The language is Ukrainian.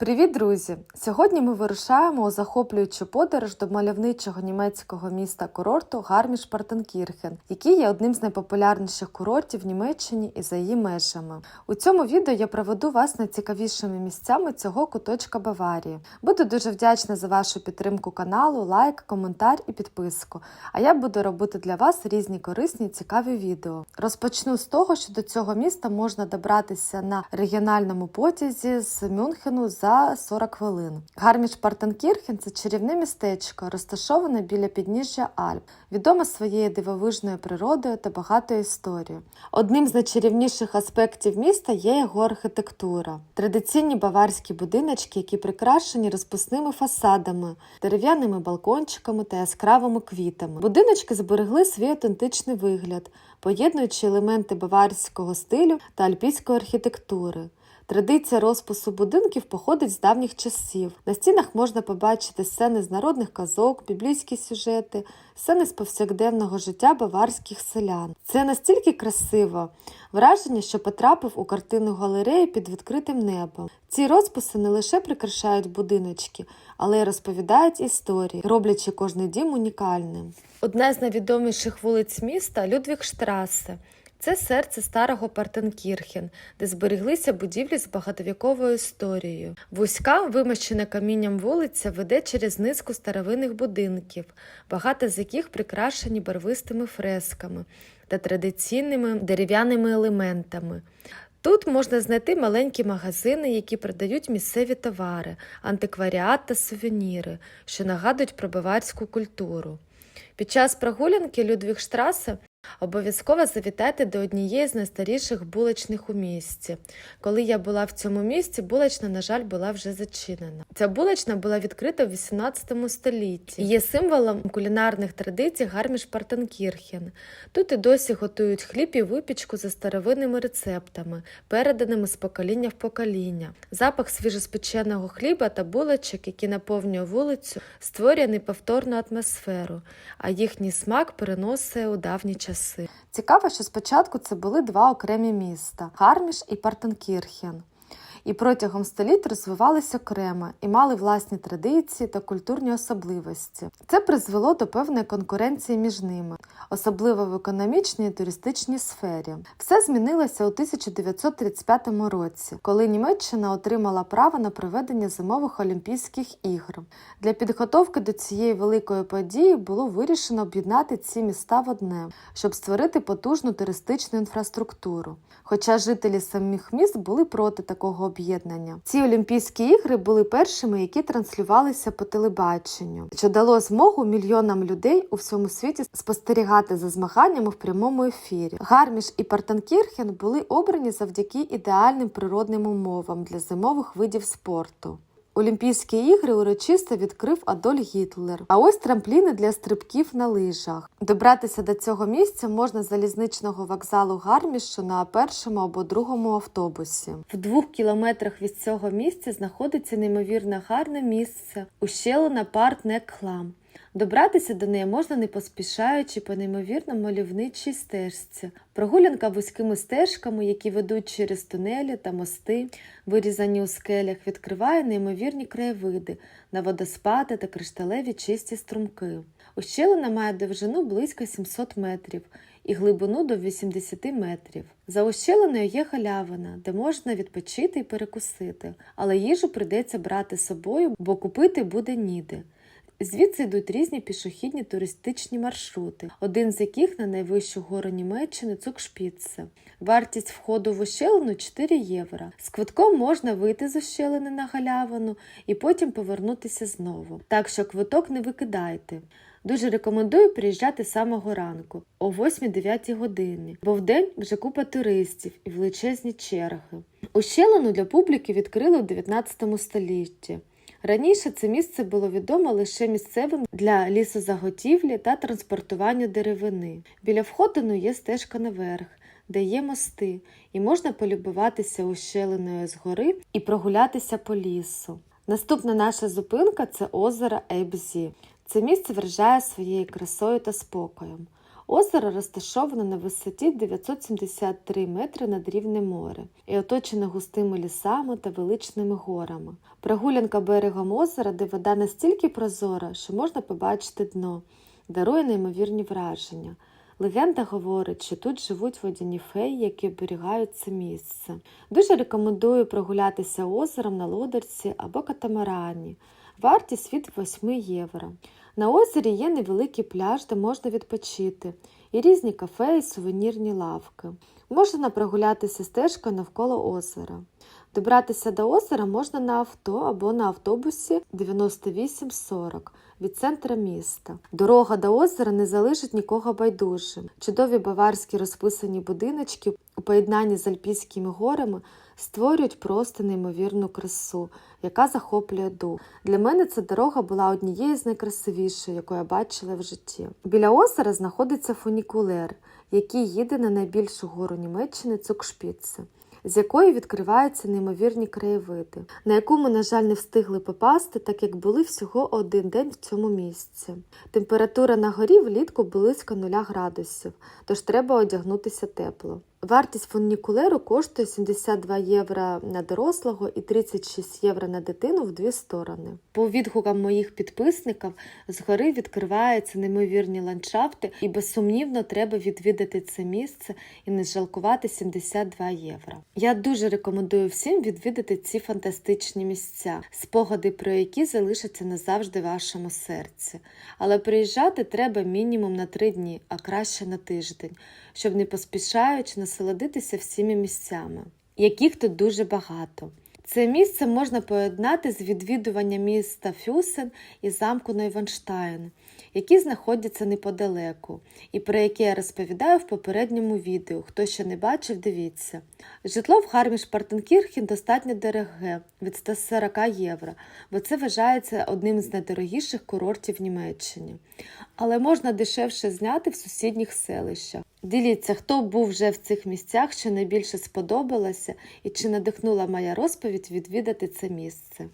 Привіт, друзі! Сьогодні ми вирушаємо у захоплюючу подорож до мальовничого німецького міста курорту гарміш партенкірхен який є одним з найпопулярніших курортів в Німеччині і за її межами. У цьому відео я проведу вас найцікавішими місцями цього куточка Баварії. Буду дуже вдячна за вашу підтримку каналу, лайк, коментар і підписку. А я буду робити для вас різні корисні і цікаві відео. Розпочну з того, що до цього міста можна добратися на регіональному потязі з Мюнхену за 40 хвилин. Гарміш Партенкірхен це чарівне містечко, розташоване біля підніжжя Альп, відоме своєю дивовижною природою та багатою історією. Одним з найчарівніших аспектів міста є його архітектура. Традиційні баварські будиночки, які прикрашені розпусними фасадами, дерев'яними балкончиками та яскравими квітами. Будиночки зберегли свій автентичний вигляд, поєднуючи елементи баварського стилю та альпійської архітектури. Традиція розпису будинків походить з давніх часів. На стінах можна побачити сцени з народних казок, біблійські сюжети, сцени з повсякденного життя баварських селян. Це настільки красиво, враження, що потрапив у картинну галерею під відкритим небом. Ці розписи не лише прикрашають будиночки, але й розповідають історії, роблячи кожний дім унікальним. Одна з найвідоміших вулиць міста Людвігштрасе. Це серце старого Партенкірхен, де збереглися будівлі з багатовіковою історією. Вузька, вимощена камінням вулиця, веде через низку старовинних будинків, багато з яких прикрашені барвистими фресками та традиційними дерев'яними елементами. Тут можна знайти маленькі магазини, які продають місцеві товари, антикваріат та сувеніри, що нагадують про баварську культуру. Під час прогулянки Людвігштрасе Обов'язково завітайте до однієї з найстаріших булочних у місті. Коли я була в цьому місті, булочна, на жаль, була вже зачинена. Ця булочна була відкрита в 18 столітті і є символом кулінарних традицій гарміш Партенкірхен. Тут і досі готують хліб і випічку за старовинними рецептами, переданими з покоління в покоління. Запах свіжоспеченого хліба та булочок, які наповнює вулицю, створює неповторну атмосферу, а їхній смак переносить у давні часи часи. Цікаво, що спочатку це були два окремі міста Гарміш і Партенкірхен. І протягом століть розвивалися окремо і мали власні традиції та культурні особливості. Це призвело до певної конкуренції між ними, особливо в економічній і туристичній сфері. Все змінилося у 1935 році, коли Німеччина отримала право на проведення зимових Олімпійських ігор. Для підготовки до цієї великої події було вирішено об'єднати ці міста в одне, щоб створити потужну туристичну інфраструктуру. Хоча жителі самих міст були проти такого об'єднання. Ці Олімпійські ігри були першими, які транслювалися по телебаченню, що дало змогу мільйонам людей у всьому світі спостерігати за змаганнями в прямому ефірі. Гарміш і Партенкірхен були обрані завдяки ідеальним природним умовам для зимових видів спорту. Олімпійські ігри урочисто відкрив Адольф Гітлер. А ось трампліни для стрибків на лижах. Добратися до цього місця можна з залізничного вокзалу Гармішу на першому або другому автобусі. В двох кілометрах від цього місця знаходиться неймовірно гарне місце ущелина парк Некхлам. Добратися до неї можна не поспішаючи по неймовірно мальовничій стежці. Прогулянка вузькими стежками, які ведуть через тунелі та мости, вирізані у скелях, відкриває неймовірні краєвиди на водоспади та кришталеві чисті струмки. Ущелина має довжину близько 700 метрів і глибину до 80 метрів. За ущелиною є галявина, де можна відпочити і перекусити, але їжу прийдеться брати з собою, бо купити буде ніде. Звідси йдуть різні пішохідні туристичні маршрути, один з яких на найвищу гору Німеччини Цукшпіце. Вартість входу в ущелину 4 євро. З квитком можна вийти з ущелини на галявину і потім повернутися знову. Так що квиток не викидайте. Дуже рекомендую приїжджати з самого ранку, о 8-9 годині, бо вдень вже купа туристів і величезні черги. Ущелину для публіки відкрили в 19 столітті. Раніше це місце було відомо лише місцевим для лісозаготівлі та транспортування деревини. Біля входину є стежка наверх, де є мости, і можна полюбуватися ущелиною згори і прогулятися по лісу. Наступна наша зупинка це озеро Ейбзі. Це місце вражає своєю красою та спокоєм. Озеро розташоване на висоті 973 метри над рівнем моря і оточене густими лісами та величними горами. Прогулянка берегом озера, де вода настільки прозора, що можна побачити дно, дарує неймовірні враження. Легенда говорить, що тут живуть водяні феї, які оберігають це місце. Дуже рекомендую прогулятися озером на лодерці або катамарані. Вартість від 8 євро. На озері є невеликий пляж, де можна відпочити, і різні кафе і сувенірні лавки. Можна прогулятися стежкою навколо озера. Добратися до озера можна на авто або на автобусі 9840 від центра міста. Дорога до озера не залишить нікого байдужим. Чудові баварські розписані будиночки у поєднанні з Альпійськими горами створюють просто неймовірну красу, яка захоплює дух. Для мене ця дорога була однією з найкрасивіших, яку я бачила в житті. Біля озера знаходиться фунікулер, який їде на найбільшу гору Німеччини Цукшпіце з якої відкриваються неймовірні краєвиди, на яку ми, на жаль, не встигли попасти, так як були всього один день в цьому місці. Температура на горі влітку близько 0 градусів, тож треба одягнутися тепло. Вартість фунікулеру коштує 72 євро на дорослого і 36 євро на дитину в дві сторони. По відгукам моїх підписників з гори відкриваються неймовірні ландшафти, і безсумнівно треба відвідати це місце і не жалкувати 72 євро. Я дуже рекомендую всім відвідати ці фантастичні місця, спогади про які залишаться назавжди в вашому серці. Але приїжджати треба мінімум на три дні, а краще на тиждень, щоб не поспішаючи насолодитися всіми місцями, яких тут дуже багато. Це місце можна поєднати з відвідуванням міста Фюсен і замку Нойванштайн, які знаходяться неподалеку, і про які я розповідаю в попередньому відео. Хто ще не бачив, дивіться. Житло в Харміш Партенкірхен достатньо дороге від 140 євро, бо це вважається одним з найдорогіших курортів в Німеччині. Але можна дешевше зняти в сусідніх селищах. Діліться, хто був вже в цих місцях, що найбільше сподобалося, і чи надихнула моя розповідь відвідати це місце.